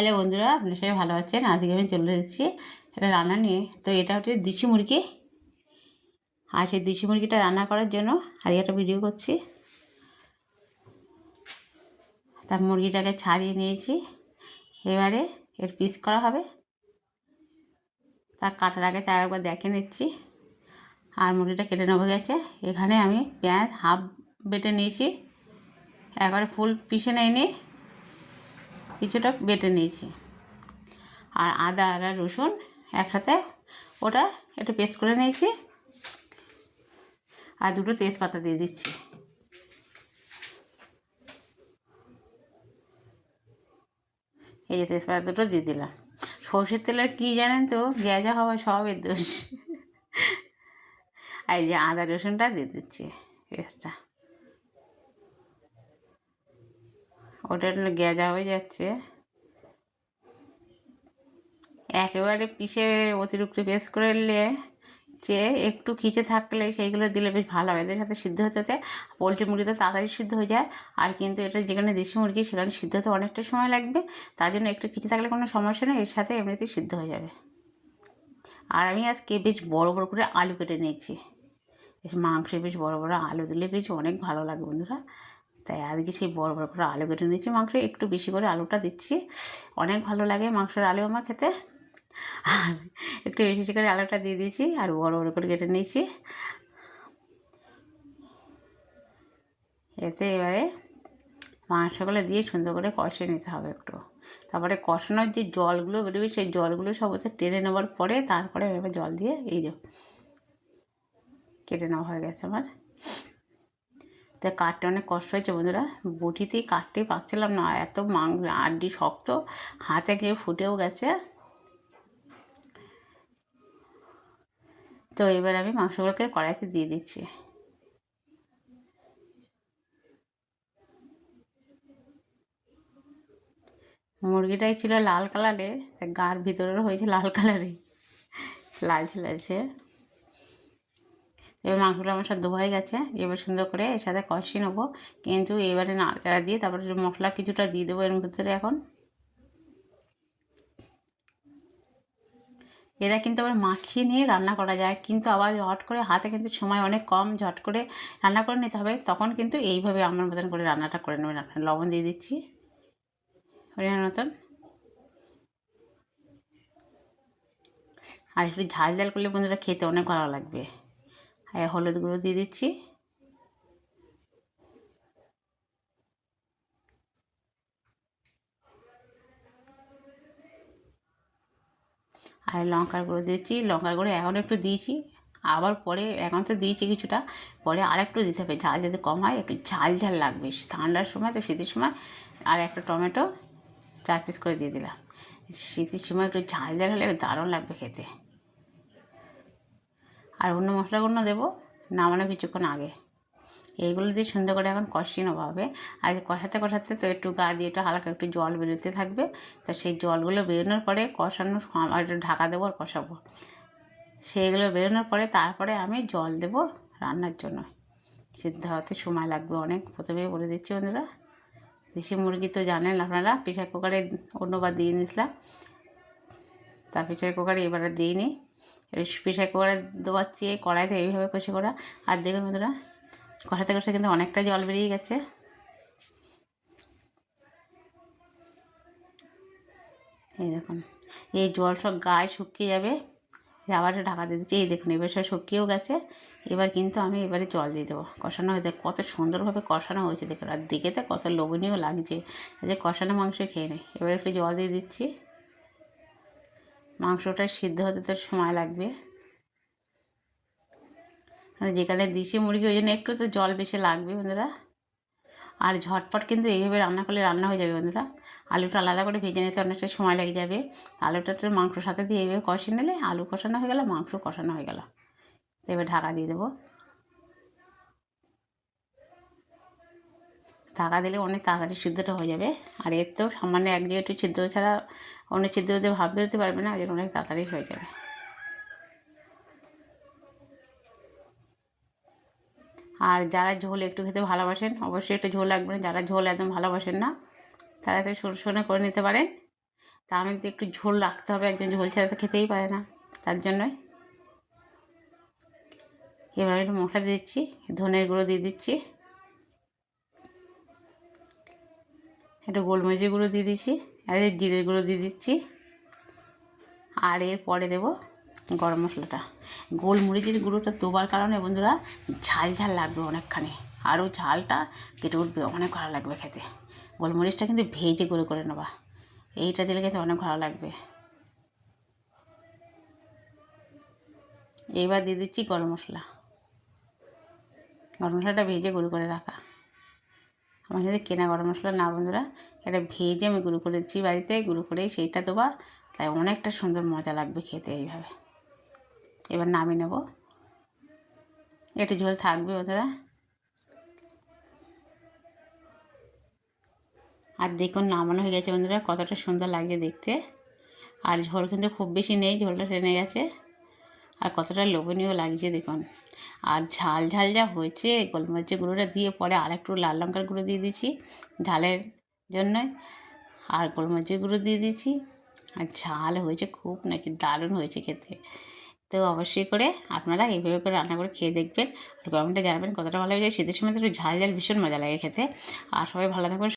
Hello বন্ধুরা, আপনার সবাই ভালো আছেন? আজকে আমি চলে এসেছি এটা রান্না নিয়ে। তো এটা হচ্ছে দিশি মুরগি। আর সেই দিশি মুরগিটা রান্না করার জন্য আজকে একটা ভিডিও করছি। তার মুরগিটাকে ছাড়িয়ে নিয়েছি। এবারে এর পিস করা হবে। তার কাটার আগে তার একবার দেখে নিচ্ছি। আর মুরগিটা কেটে নেব গেছে। এখানে আমি পেঁয়াজ হাফ বেটে নিয়েছি। একবারে ফুল পিষে নিয়ে কিছুটা বেটে নিয়েছি। আর আদা আর রসুন একসাথে ওটা একটু পেস্ট করে নিয়েছি। আর দুটো তেজপাতা দিয়ে দিচ্ছি। এই যে তেজপাতা দুটো দিয়ে দিলাম। সর্ষের তেলের কী জানেন তো গ্যাজা হওয়া সবের দোষ। এই যে আদা, রসুনটা দিয়ে দিচ্ছি। পেস্টটা। ওটা গেজা হয়ে যাচ্ছে। একেবারে পিষে অতিরিক্ত পেস্ট করে নিলে যে একটু খিচে থাকলে সেইগুলো দিলে বেশ ভালো হয়। এদের সাথে সিদ্ধ হতে হতে পোলট্রি মুরগি তো তাড়াতাড়ি সিদ্ধ হয়ে যায়। আর কিন্তু এটা যেখানে দেশি মুরগি, সেখানে সিদ্ধ হতে অনেকটা সময় লাগবে। তার জন্য একটু খিচে থাকলে কোনো সমস্যা নেই, এর সাথে এমনিতেই সিদ্ধ হয়ে যাবে। আর আমি আজকে বেশ বড় বড় করে আলু কেটে নিয়েছি। বেশ মাংসে বেশ বড় বড় আলু দিলে বেশ অনেক ভালো লাগে বন্ধুরা। তাই আজকে সেই বড় বড় করে আলু কেটে নিচ্ছি মাংস একটু বেশি করে আলুটা দিচ্ছি। অনেক ভালো লাগে মাংসের আলু আমার খেতে। আর একটু বেশি করে আলুটা দিয়ে দিয়েছি আর বড় বড় করে কেটে নিয়েছি। এতে এবারে মাংসগুলো দিয়ে সুন্দর করে কষে নিতে হবে একটু। তারপরে কষানোর যে জলগুলো বেরোবে, সেই জলগুলো সব ওতে টেনে নেওয়ার পরে তারপরে এবার জল দিয়ে এই যে কেটে নেওয়া হয়ে গেছে আমার। তাই কাটতে অনেক কষ্ট হয়েছে বন্ধুরা। বটিতেই কাটতেই পাচ্ছিলাম না, এত মাং, আড্ডি শক্ত, হাতে গিয়ে ফুটেও গেছে। তো এবার আমি মাংসগুলোকে কড়াইতে দিয়ে দিচ্ছি। মুরগিটাই ছিল লাল কালারে তা গার ভিতরেও হয়েছে লাল কালারে লালছে লালচে। এবার মাংসগুলো আমার সাথে হয়ে গেছে, এবার সুন্দর করে এর সাথে কষিয়ে নেব। কিন্তু এবারে নাড়াচাড়া দিয়ে তারপরে মশলা কিছুটা দিয়ে দেবো এর ভিতরে এখন। এরা কিন্তু আবার মাখিয়ে নিয়ে রান্না করা যায়, কিন্তু আবার হট করে হাতে কিন্তু সময় অনেক কম, ঝট করে রান্না করে নিতে হবে। তখন কিন্তু এইভাবে আমার মতন করে রান্নাটা করে নেবেন। আপনার লবণ দিয়ে দিচ্ছি। মতন। আর একটু ঝাল ঝাল করলে বন্ধুরা খেতে অনেক ভালো লাগবে। হলুদ গুঁড়ো দিয়ে দিচ্ছি। আর লঙ্কার গুঁড়ো দিচ্ছি। লঙ্কার গুঁড়ো এখন একটু দিয়েছি। আবার পরে, এখন তো দিয়েছি কিছুটা। পরে আর একটু দিতে হবে। ঝাল যদি কম হয়, একটু ঝাল ঝাল লাগবে। ঠান্ডার সময় তো শীতের সময় আর একটা টমেটো চার পিস করে দিয়ে দিলাম। শীতের সময় একটু ঝাল ঝাল হলে দারুণ লাগবে খেতে। আর অন্য মশলাগুলো দেবো নামানো কিছুক্ষণ আগে। এইগুলো দিয়ে সুন্দর করে এখন কষিয়ে নেওয়া হবে আর কষাতে কষাতে তো একটু গা দিয়ে একটু হালকা একটু জল বেরোতে থাকবে। তো সেই জলগুলো বেরোনোর পরে কষানোর আর একটু ঢাকা দেবো আর কষাবো। সেইগুলো বেরোনোর পরে তারপরে আমি জল দেব রান্নার জন্য। সিদ্ধ হতে সময় লাগবে অনেক। প্রথমেই বলে দিচ্ছি বন্ধুরা, দেশি মুরগি তো জানেন আপনারা, প্রেশার কুকারে অন্যবার দিয়ে নিয়েছিলাম। তা প্রেশার কুকারে এবারে দিইনি প্রেশার কুকারে দোয়াচ্ছি কড়াইতে এইভাবে কষে করা। আর দেখুন বন্ধুরা, কষাতে কষাতে কিন্তু অনেকটা জল বেরিয়ে গেছে। এই দেখুন, এই জল সব গায়ে শুকিয়ে যাবে। আবার ঢাকা দিয়ে দিচ্ছি। এই দেখুন, এবার সব শুকিয়েও গেছে। এবার কিন্তু আমি এবারে জল দিয়ে দেবো। কষানো হয়েছে, কত সুন্দরভাবে কষানো হয়েছে। দেখুন, আর দেখে তো কত লোভনীয় লাগছে। যে কষানো মাংস খেয়ে নেয় এবার একটু জল দিয়ে দিচ্ছি। মাংসটা সিদ্ধ হতে তো সময় লাগবে। যেখানে দেশি মুরগি, ওই জন্য একটু তো জল বেশি লাগবে বন্ধুরা। আর ঝটপট কিন্তু এইভাবে রান্না করলে রান্না হয়ে যাবে বন্ধুরা। আলুটা আলাদা করে ভেজে নিতে অনেকটা সময় লেগে যাবে। আলুটা তো মাংসর সাথে দিয়ে এইভাবে কষিয়ে নিলে আলু কষানো হয়ে গেল, মাংস কষানো হয়ে গেল। তো এবার ঢাকা দিয়ে দেবো। ঢাকা দিলে অনেক তাড়াতাড়ি সিদ্ধটা হয়ে যাবে। আর এর তো সামান্য এক একটু ছিদ্র ছাড়া অন্য সিদ্ধ হতে ভাব বেরোতে পারবে না এর অনেক তাড়াতাড়ি হয়ে যাবে। আর যারা ঝোল একটু খেতে ভালোবাসেন, অবশ্যই একটু ঝোল লাগবে না যারা ঝোল একদম ভালোবাসেন না, তারা তো সরু করে নিতে পারেন। তা আমি তো একটু ঝোল রাখতে হবে, একজন ঝোল ছাড়া তো খেতেই পারে না, তার জন্যই। এবার একটু মশলা দিয়ে দিচ্ছি, ধনের গুঁড়ো দিয়ে দিচ্ছি। একটু গোলমরিচের গুঁড়ো দিয়ে দিচ্ছি, আর জিরের গুঁড়ো দিয়ে দিচ্ছি। আর এরপরে দেবো গরম মশলাটা। গোলমরিচের গুঁড়োটা দেওয়ার কারণে বন্ধুরা ঝাল ঝাল লাগবে অনেকখানি। আরও ঝালটা কেটে উঠবে, অনেক ভালো লাগবে খেতে। গোলমরিচটা কিন্তু ভেজে গুঁড়ো করে নেবা। এইটা দিলে খেতে অনেক ভালো লাগবে। এইবার দিয়ে দিচ্ছি গরম মশলা। গরম মশলাটা ভেজে গুঁড়ো করে রাখা। আমার সাথে কেনা গরম মশলা না, বন্ধুরা। এটা ভেজে আমি গুঁড়ো করে দিচ্ছি বাড়িতে, গুঁড়ো করেই সেইটা দেবা। তাই অনেকটা সুন্দর মজা লাগবে খেতে এইভাবে। এবার নামিয়ে নেব। একটু ঝোল থাকবে, বন্ধুরা। আর দেখুন, নামানো হয়ে গেছে, বন্ধুরা। কতটা সুন্দর লাগছে দেখতে। আর ঝোল কিন্তু খুব বেশি নেই, ঝোলটা টেনে গেছে। আর কতটা লোভনীয় লাগছে দেখুন। আর ঝাল ঝাল যা হয়েছে, গোলমরিচের গুঁড়োটা দিয়ে পরে আর একটু লাল লঙ্কার গুঁড়ো দিয়ে দিচ্ছি ঝালের জন্যই আর গোলমরিচের গুঁড়ো দিয়ে দিচ্ছি। আর ঝাল হয়েছে খুব নাকি দারুণ হয়েছে খেতে। তো অবশ্যই করে আপনারা এইভাবে করে রান্না করে খেয়ে দেখবেন আর গরমটা জানাবেন কতটা ভালো হয়েছে। শীতের সময় তো ঝাল ঝাল ভীষণ মজা লাগে খেতে। আর সবাই ভালো থাকবেন